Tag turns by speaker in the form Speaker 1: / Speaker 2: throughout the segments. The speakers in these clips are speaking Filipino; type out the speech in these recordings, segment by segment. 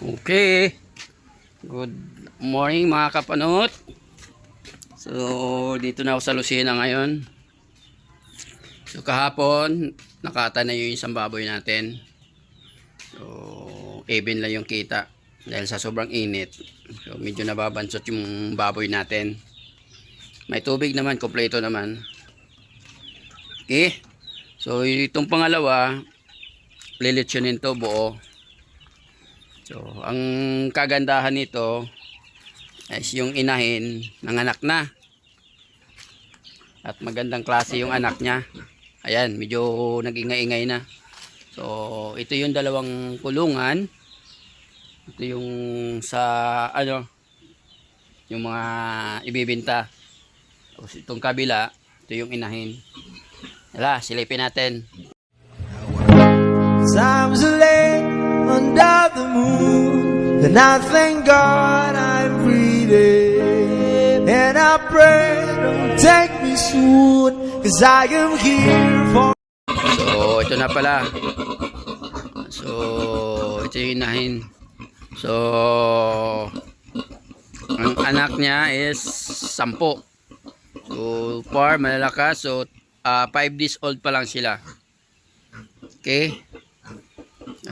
Speaker 1: Okay. Good morning mga kapanot. So, dito na ako sa Lucena ngayon. So, kahapon, nakata na yung isang baboy natin. So, even lang yung kita. Dahil sa sobrang init. So, medyo nababansot yung baboy natin. May tubig naman, kompleto naman. Okay. So, itong pangalawa, lilitsyonin to buo. So, ang kagandahan nito is yung inahin nanganak na. At magandang klase yung anak niya. Ayan, medyo nag-ingay-ingay na. So, ito yung dalawang kulungan. Ito yung sa ano yung mga ibibinta. Tapos itong kabila, ito yung inahin. Hala, silipin natin.
Speaker 2: Times late under the moon, and I thank God I'm breathing. And I pray, don't take me soon, cause I am here for.
Speaker 1: So, ito na pala. So, ito yung inahin. So, ang anak niya is 10. So, far, malalakas. So, 5 days old pa lang sila. Okay?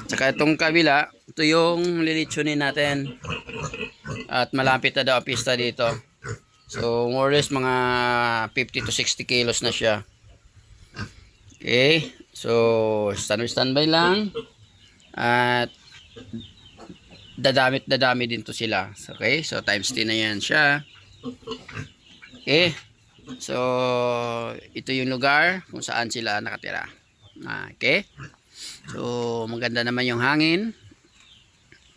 Speaker 1: At saka itong kabila, ito yung lilitsunin natin. At malapit na daw ang pista dito. So, more or less mga 50 to 60 kilos na siya. Okay. So, stand standby lang. At dadamit dadami din to sila. Okay. So, times 10 na yan siya. Okay. So, ito yung lugar kung saan sila nakatira. Ah, Okay. So, maganda naman yung hangin.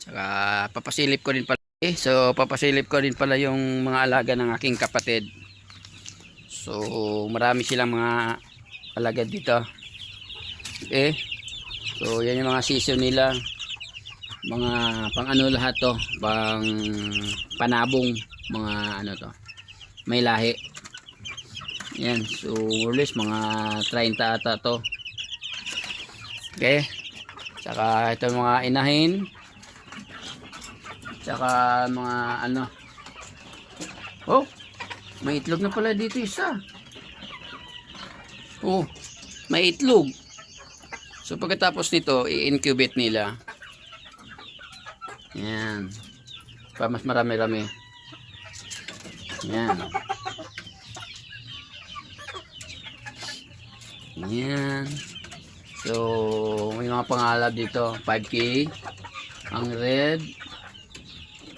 Speaker 1: Tsaka, papasilip ko rin pala. Okay. So, papasilip ko rin pala yung mga alaga ng aking kapatid. So, marami silang mga alagad dito. Okay. So, yan yung mga season nila. Mga pang ano lahat to. Pang panabong. Mga ano to. May lahi. Yan. So, more or less mga 30 ata to. Okay. Tsaka ito mga inahin. Tsaka mga ano. Oh. May itlog na pala dito isa. Oh. May itlog. So pagkatapos nito, i-incubate nila. Yan. Para mas marami-rami. Yan. Yan. So, may mga pangalab dito. 5K. Ang red.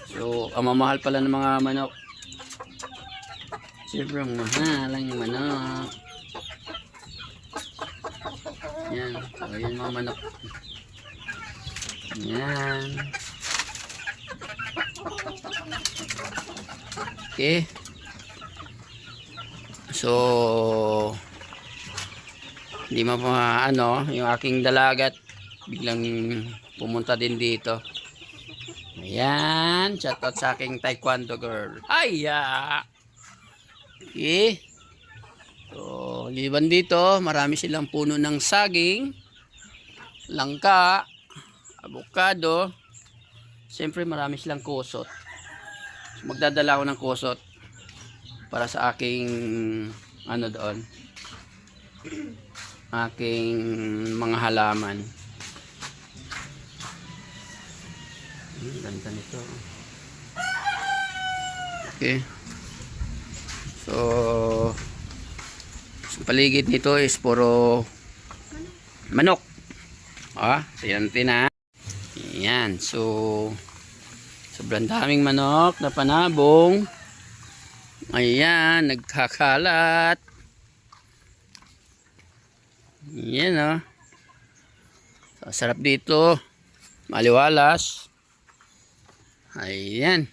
Speaker 1: So, ang mamahal pala ng mga manok. Siyempre, ang mahal ang manok. Yan. So, yun mga manok. Yan. Okay. So, hindi mo pa ano, yung aking dalagat biglang pumunta din dito. Ayan, shout out sa aking taekwondo girl. Ay, ah. Okay. So, liban dito, marami silang puno ng saging, langka, avocado. Siyempre, marami silang kusot. So, magdadala ako ng kusot para sa aking ano doon aking mga halaman. Ang ganda nito. Okay. So, paligid nito is puro manok. Ah, tingnan natin ha. Yan. So, sobrang daming manok na panabong. Ayan, nagkakalat. Yan o. So, sarap dito. Maliwalas. Ayan.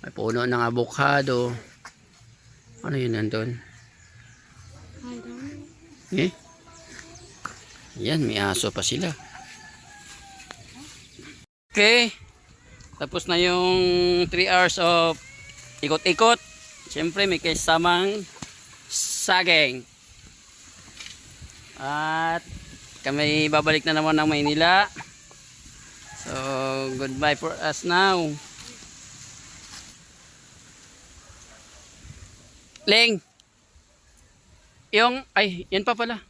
Speaker 1: May puno ng avocado. Ano yun nandun? Eh? Ayan, may aso pa sila. Okay. Tapos na yung 3 hours of ikot-ikot. Siyempre, may kasamang saging. At kami babalik na naman ng Maynila. So, goodbye for us now. Ling! Yung, ay, yan pa pala.